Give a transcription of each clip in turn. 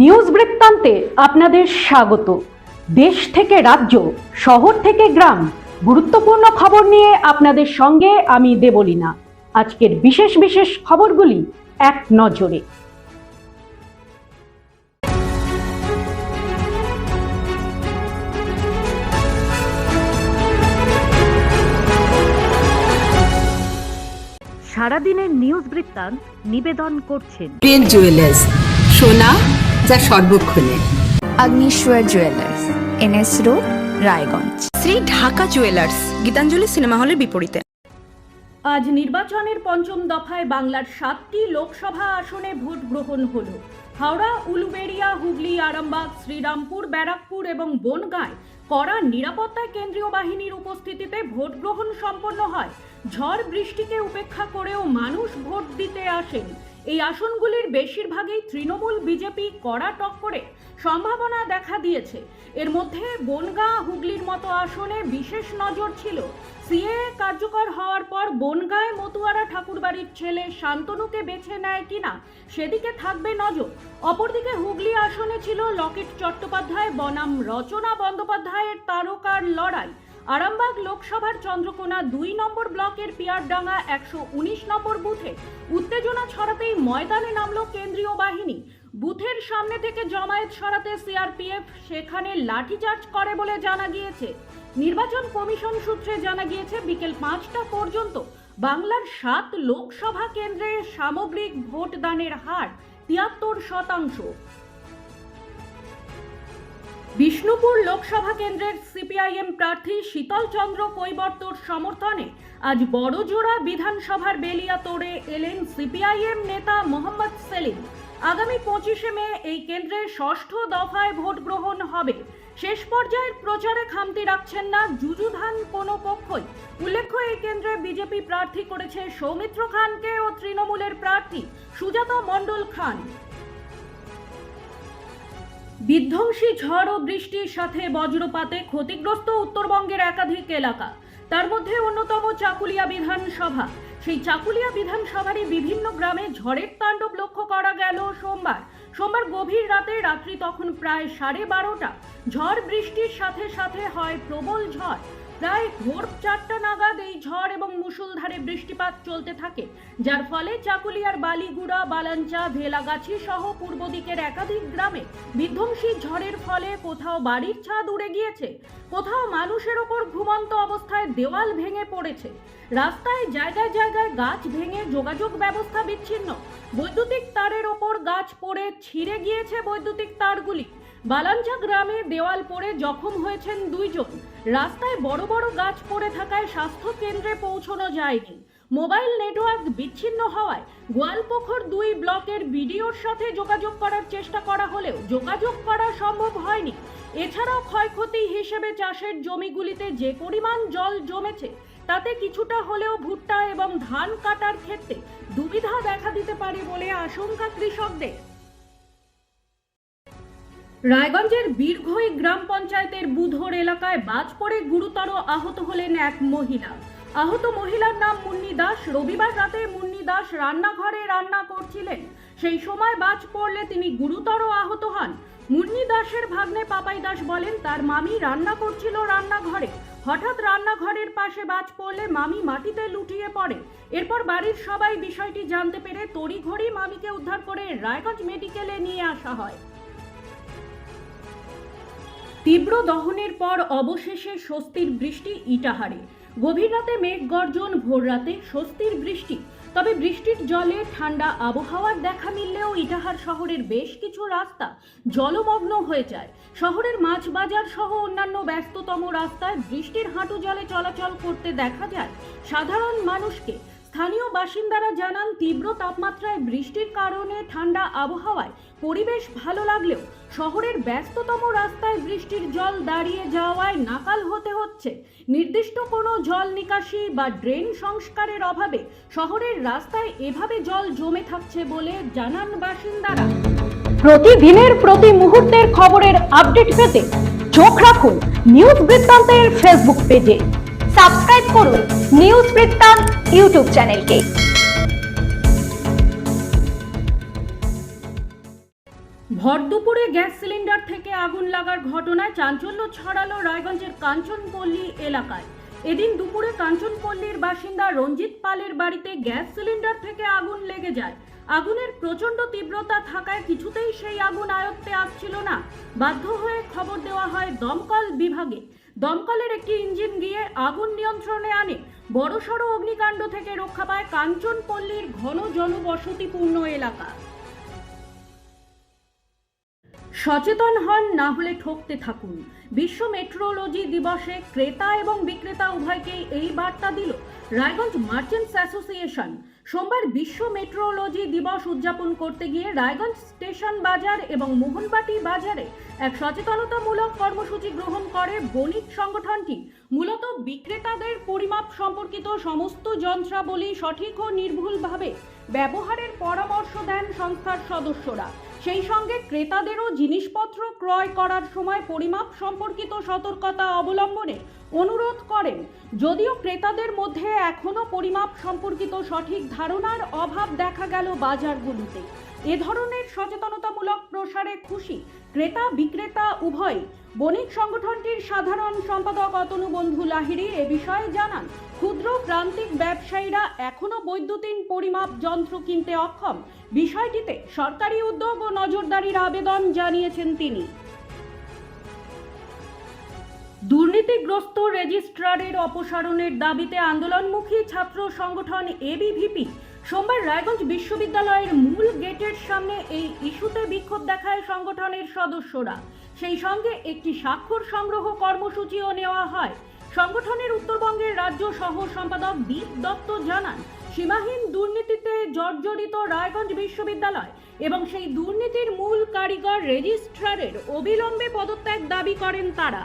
News বৃত্তান্তে আপনাদের স্বাগত। দেশ থেকে রাজ্য, শহর থেকে গ্রাম, গুরুত্বপূর্ণ খবর নিয়ে আপনাদের সঙ্গে আমি দেবলীনা। আজকের বিশেষ বিশেষ খবরগুলি এক নজরে। সারাদিনের নিউজ বৃত্তান্ত নিবেদন করছেন। জুয়েলার্স সোনা যা সর্বক্ষণে। Agnishwar jewellers N S road Raiganj. Shri Dhaka jewellers Gitanjali cinema হলের বিপরীতে। আজ নির্বাচনের পঞ্চম দফায় বাংলার সাতটি লোকসভা আসনে ভোট গ্রহণ হলো। হাওড়া উলুবেড়িয়া হুগলি আরামবাগ শ্রীরামপুর ব্যারাকপুর এবং বনগাঁয় কড়া নিরাপত্তায় কেন্দ্রীয় বাহিনীর উপস্থিতিতে ভোট গ্রহণ সম্পন্ন হয়। ঝড় বৃষ্টিকে উপেক্ষা করেও মানুষ ভোট দিতে আসেন। এই আসনগুলির বেশিরভাগই তৃণমূল বিজেপি কড়া টক্করে সম্ভাবনা দেখা দিয়েছে। এর মধ্যে বনগাঁ হুগলির মতো আসনে বিশেষ নজর ছিল। সিএ কার্যকর হওয়ার পর বনগাঁয় মতুয়ারা ঠাকুরবাড়ির ছেলে শান্তনুকে বেছে নেয় কিনা, সেদিকে থাকবে নজর। অপরদিকে হুগলি আসনে ছিল লকেট চট্টোপাধ্যায়, বনাম রচনা বন্দ্যোপাধ্যায়ের তারকার লড়াই। আরামবাগ লোকসভার চন্দ্রকোনা দুই নম্বর ব্লকের পিয়ারডাঙ্গা একশো উনিশ নম্বর বুথে উত্তেজনা ছড়াতেই ময়দানে নামল কেন্দ্রীয় বাহিনী। বুথের সামনে থেকে জমায়েত সরাতে সিআরপিএফ সেখানে লাঠিচার্জ করে বলে জানা গিয়েছে। নির্বাচন কমিশন সূত্রে জানা গিয়েছে, বিকেল পাঁচটা পর্যন্ত বাংলার সাত লোকসভা কেন্দ্রে সামগ্রিক ভোটদানের হার তিয়াত্তর শতাংশ। বিষ্ণুপুর লোকসভা কেন্দ্রের সিপিআইএম প্রার্থী শীতল চন্দ্র কৈবর্তর সমর্থনে আজ বড়জোড়া বিধানসভার বেলিয়া তোড়ে এলেন সিপিআইএম নেতা মোহাম্মদ সেলিম। আগামী পঁচিশে মে এই কেন্দ্রে ষষ্ঠ দফায় ভোট গ্রহণ হবে। শেষ পর্যায়ের প্রচারে খামতি রাখছেন না, যুযুধান কোনো পক্ষই। উল্লেখ্য, এই কেন্দ্রে বিজেপি প্রার্থী করেছে সৌমিত্র খানকে ও তৃণমূলের প্রার্থী সুজাতা মণ্ডল খান। বিধ্বংসী ঝড় ও বৃষ্টির সাথে বজ্রপাতে ক্ষতিগ্রস্ত উত্তরবঙ্গের একাধিক এলাকা। তার মধ্যে অন্যতম চাকুলিয়া বিধানসভা। সেই চাকুলিয়া বিধানসভারই বিভিন্ন গ্রামে ঝড়ের তাণ্ডব লক্ষ্য করা গেল সোমবার। সোমবার গভীর রাতে, রাত্রি তখন প্রায় সাড়ে বারোটা। ঝড় বৃষ্টির সাথে সাথে হয় প্রবল ঝড়। প্রায় ভোর চারটা নাগাদ এই ঝড় এবং মুষলধারে বৃষ্টিপাত চলতে থাকে। যার ফলে চাকুলিয়ার বালিগুড়া বালাঞ্চা ভেলাগাছি সহ পূর্ব দিকের একাধিক গ্রামে বিধ্বংসী ঝড়ের ফলে কোথাও বাড়ির ছাদ উড়ে গিয়েছে, কোথাও মানুষের ওপর ঘুমন্ত অবস্থায় দেওয়াল ভেঙে পড়েছে। রাস্তায় জায়গায় জায়গায় গাছ ভেঙে যোগাযোগ ব্যবস্থা বিচ্ছিন্ন। বৈদ্যুতিক তারের ওপর গাছ পড়ে ছিঁড়ে গিয়েছে বৈদ্যুতিক তারগুলি। বালাঞ্চা গ্রামে দেওয়াল পড়ে জখম হয়েছেন দুইজন। রাস্তায় বড় বড় গাছ পড়ে থাকায় স্বাস্থ্য কেন্দ্রে পৌঁছানো যায়নি। মোবাইল নেটওয়ার্ক বিচ্ছিন্ন হওয়ায় গোয়ালপোখর দুই ব্লকের বিডিওর সাথে যোগাযোগ করার চেষ্টা করা হলেও যোগাযোগ করা সম্ভব হয়নি। এছাড়াও ক্ষয়ক্ষতি হিসেবে চাষের জমিগুলিতে যে পরিমাণ জল জমেছে, তাতে কিছুটা হলেও ভুট্টা এবং ধান কাটার ক্ষেত্রে দুবিধা দেখা দিতে পারে বলে আশঙ্কা কৃষকদের। রায়গঞ্জের বীরঘই গ্রাম পঞ্চায়েতের বুধর এলাকায় বাজ পড়ে গুরুতর আহত হলেন এক মহিলা। আহত মহিলার নাম মুন্নি দাস। রবিবার রাতে মুন্নি দাস রান্নাঘরে রান্না করছিলেন। সেই সময় বাজ পড়লে তিনি গুরুতর আহত হন। মুন্নি দাসের ভাগ্নে পাপাই দাস বলেন, তার মামি রান্না করছিল রান্নাঘরে। হঠাৎ রান্নাঘরের পাশে বাজ পড়লে মামি মাটিতে লুটিয়ে পড়ে। এরপর বাড়ির সবাই বিষয়টি জানতে পেরে তড়িঘড়ি মামিকে উদ্ধার করে রায়গঞ্জ মেডিকেলে নিয়ে আসা হয়। তীব্র দহনের পর অবশেষে স্বস্তির বৃষ্টি ইটাহারে। গভীর রাতে মেঘ গর্জন ভোর রাতে স্বস্তির বৃষ্টি। তবে বৃষ্টির জলে ঠান্ডা আবহাওয়ার দেখা মিললেও ইটাহার শহরের বেশ কিছু রাস্তা জলমগ্ন হয়ে যায়। শহরের মাছ বাজার সহ অন্যান্য ব্যস্ততম রাস্তায় বৃষ্টির হাঁটু জলে চলাচল করতে দেখা যায় সাধারণ মানুষকে। স্থানীয় বাসিন্দারা জানান, তীব্র তাপমাত্রায় বৃষ্টির কারণে ঠান্ডা আবহাওয়ায় পরিবেশ ভালো লাগলেও শহরের ব্যস্ততম রাস্তায় বৃষ্টির জল দাঁড়িয়ে যাওয়ায় নাকাল হতে হচ্ছে। নির্দিষ্ট কোনো জল নিকাশি বা ড্রেন সংস্কারের অভাবে শহরের রাস্তায় এভাবে জল জমে থাকছে বলে জানান বাসিন্দারা। প্রতিদিনের প্রতি মুহূর্তের খবরের আপডেট পেতে চোখ রাখুন নিউজ বৃত্তান্তের ফেসবুক পেজে। সাবস্ক্রাইব করুন নিউজ বৃত্তান্ত ইউটিউব চ্যানেলকে। ভর দুপুরে গ্যাস সিলিন্ডার থেকে আগুন লাগার ঘটনায় চাঞ্চল্য ছড়ালো রায়গঞ্জের কাঞ্চনপল্লী এলাকায়। এদিন দুপুরে কাঞ্চনপল্লীর বাসিন্দা রঞ্জিত পালের বাড়িতে গ্যাস সিলিন্ডার থেকে আগুন লেগে যায়। আগুনের প্রচণ্ড তীব্রতা থাকায় কিছুতেই সেই আগুন আয়ত্তে আসছিল না। বাধ্য হয়ে খবর দেওয়া হয় দমকল বিভাগে। দমকলের একটি ইঞ্জিন গিয়ে আগুন নিয়ন্ত্রণে আনে। বড়সড় অগ্নিকাণ্ড থেকে রক্ষা পায় কাঞ্চনপল্লীর ঘন জনবসতিপূর্ণ এলাকা। সচেতন হন, না হলে ঠকতে থাকুন। বিশ্ব মেট্রোলজি দিবসে ক্রেতা এবং বিক্রেতা উভয়কেই এই বার্তা দিল রায়গঞ্জ মার্চেন্টস অ্যাসোসিয়েশন। সোমবার বিশ্ব মেট্রোলজি দিবস উদযাপন করতে গিয়ে রায়গঞ্জ স্টেশন বাজার এবং মোহনবাটি বাজারে এক সচেতনতামূলক কর্মসূচি গ্রহণ করে বণিক সংগঠনটি। মূলত বিক্রেতাদের পরিমাপ সম্পর্কিত সমস্ত যন্ত্রাবলী সঠিক ও নির্ভুলভাবে ব্যবহারের পরামর্শ দেন সংস্থার সদস্যরা। সেই সঙ্গে ক্রেতাদেরও জিনিসপত্র ক্রয় করার সময় পরিমাপ সম্পর্কিত সতর্কতা অবলম্বনে অনুরোধ করেন। যদিও ক্রেতাদের মধ্যে এখনও পরিমাপ সম্পর্কিত সঠিক ধারণার অভাব দেখা গেল বাজারগুলিতে। এ ধরনের সচেতনতামূলক প্রসারে খুশি ক্রেতা বিক্রেতা উভয় বণিক সংগঠনটির সাধারণ সম্পাদক অতনু বন্ধু লাহিড়ী এ বিষয়ে জানান, ক্ষুদ্র প্রান্তিক ব্যবসায়ীরা এখনও বৈদ্যুতিন পরিমাপ যন্ত্র কিনতে অক্ষম। বিষয়টিতে সরকারি উদ্যোগ ও নজরদারির আবেদন জানিয়েছেন তিনি। দুর্নীতিগ্রস্ত রেজিস্ট্রারের অপসারণের দাবিতে আন্দোলনমুখী ছাত্র সংগঠন এবিভিপি সোমবার রায়গঞ্জ বিশ্ববিদ্যালয়ের মূল গেটের সামনে এই ইস্যুতে বিক্ষোভ দেখায় সংগঠনের সদস্যরা। সেই সঙ্গে একটি স্বাক্ষর সংগ্রহ কর্মসূচিও নেওয়া হয়। সংগঠনের উত্তরবঙ্গের রাজ্য সহ সম্পাদক দীপ দত্ত জানান, সীমাহীন দুর্নীতিতে জর্জরিত রায়গঞ্জ বিশ্ববিদ্যালয় এবং সেই দুর্নীতির মূল কারিগর রেজিস্ট্রারের অবিলম্বে পদত্যাগ দাবি করেন তারা।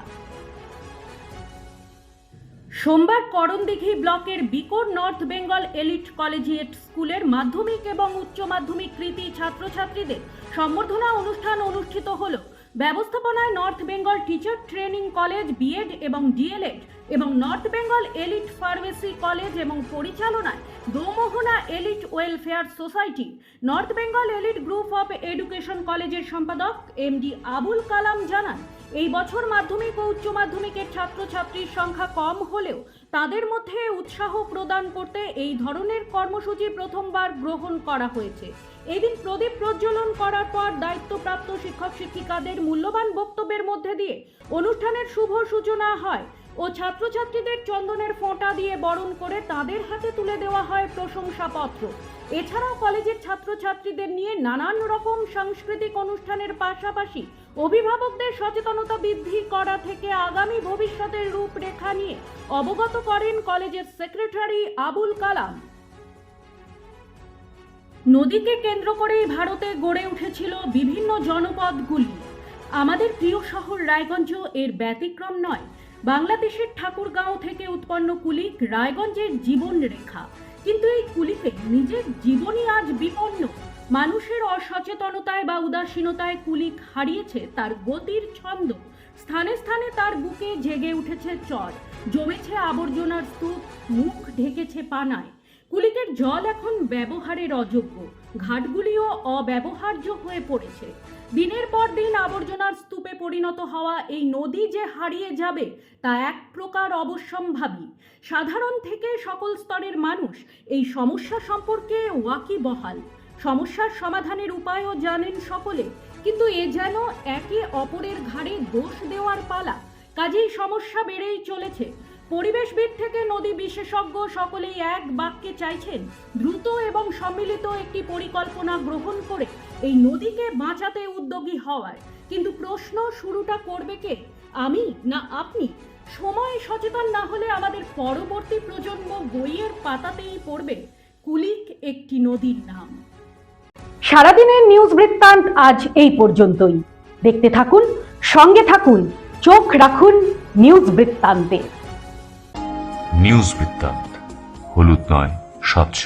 সোমবার করণদিঘি ব্লকের বিকোর নর্থ বেঙ্গল এলিট কলেজিয়েট স্কুলের মাধ্যমিক এবং উচ্চ মাধ্যমিক কৃতি ছাত্রছাত্রীদের সম্বর্ধনা অনুষ্ঠান অনুষ্ঠিত হল। ব্যবস্থাপনায় north Bengal teacher training college, B Ed এবং ডিএলএড এবং north Bengal elite pharmacy college এবং পরিচালনায় Domohana elite welfare society, north Bengal elite group of education কলেজের সম্পাদক এমডি আবুল কালাম জানান, এই বছর মাধ্যমিক ও উচ্চ মাধ্যমিকের ছাত্রছাত্রীর সংখ্যা কম হলেও তাদের মধ্যে উৎসাহ প্রদান করতে এই ধরনের কর্মসূচি প্রথমবার গ্রহণ করা হয়েছে। এদিন প্রদীপ প্রজ্বলন করার পর দায়িত্বপ্রাপ্ত শিক্ষক শিক্ষিকাদের মূল্যবান বক্তব্যের মধ্যে দিয়ে অনুষ্ঠানের শুভ সূচনা হয়। ও ছাত্রছাত্রীদের চন্দনের ফোঁটা দিয়ে বরণ করে তাদের হাতে তুলে দেওয়া হয় প্রশংসাপত্র। এছাড়াও কলেজের ছাত্রছাত্রীদের নিয়ে নানান রকম সাংস্কৃতিক অনুষ্ঠানের পাশাপাশি অভিভাবকদের সচেতনতা বৃদ্ধি করা থেকে আগামী ভবিষ্যতের রূপরেখা নিয়ে অবগত করেন কলেজের সেক্রেটারি আবুল কালাম। নদীকে কেন্দ্র করেই ভারতে গড়ে উঠেছিল বিভিন্ন জনপদগুলি। আমাদের প্রিয় শহর রায়গঞ্জ এর ব্যতিক্রম নয় বাংলাদেশের ঠাকুরগাঁও থেকে উৎপন্ন কুলিক রায়গঞ্জের জীবন রেখা। কিন্তু এই কুলিকে নিজের জীবনই আজ বিপন্ন। মানুষের অসচেতনতায় বা উদাসীনতায় কুলিক হারিয়েছে তার গতির ছন্দ। স্থানে স্থানে তার বুকে জেগে উঠেছে চর। জমেছে আবর্জনার স্তূপ, মুখ ঢেকেছে পানায়। কুলিকের জল এখন ব্যবহারের অযোগ্য। ঘাটগুলিও অব্যবহার্য হয়ে পড়েছে। দিনের পর দিন আবর্জনার পরিণত হওয়া এই নদী যে হারিয়ে যাবে তা এক প্রকার অবশ্যম্ভাবী। সাধারণ থেকে সকল স্তরের মানুষ এই সমস্যা সম্পর্কে ওয়াকিবহাল সমস্যার সমাধানের উপায়ও জানেন সকলে, কিন্তু এ যেন একে অপরের ঘাড়ে দোষ দেওয়ার পালা। কাজেই সমস্যা বেড়েই চলেছে। পরিবেশবিদ থেকে নদী বিশেষজ্ঞ সকলেই এক বাক্যে চাইছেন, দ্রুত এবং সম্মিলিত একটি পরিকল্পনা গ্রহণ করে এই নদীকে বাঁচাতে উদ্যোগী হওয়ার। কিন্তু প্রশ্ন শুরুটা করবে কে? আমি না আপনি? সময় সচেতন না হলে আমাদের পরবর্তী প্রজন্ম বইয়ের পাতাতেই পড়বে কুলিক একটি নদীর নাম। সারাদিনের নিউজ বৃত্তান্ত আজ এই পর্যন্তই। দেখতে থাকুন সঙ্গে থাকুন চোখ রাখুন নিউজ বৃত্তান্তে। নিউজ বৃত্তান্ত হলুদ নয় স্বচ্ছ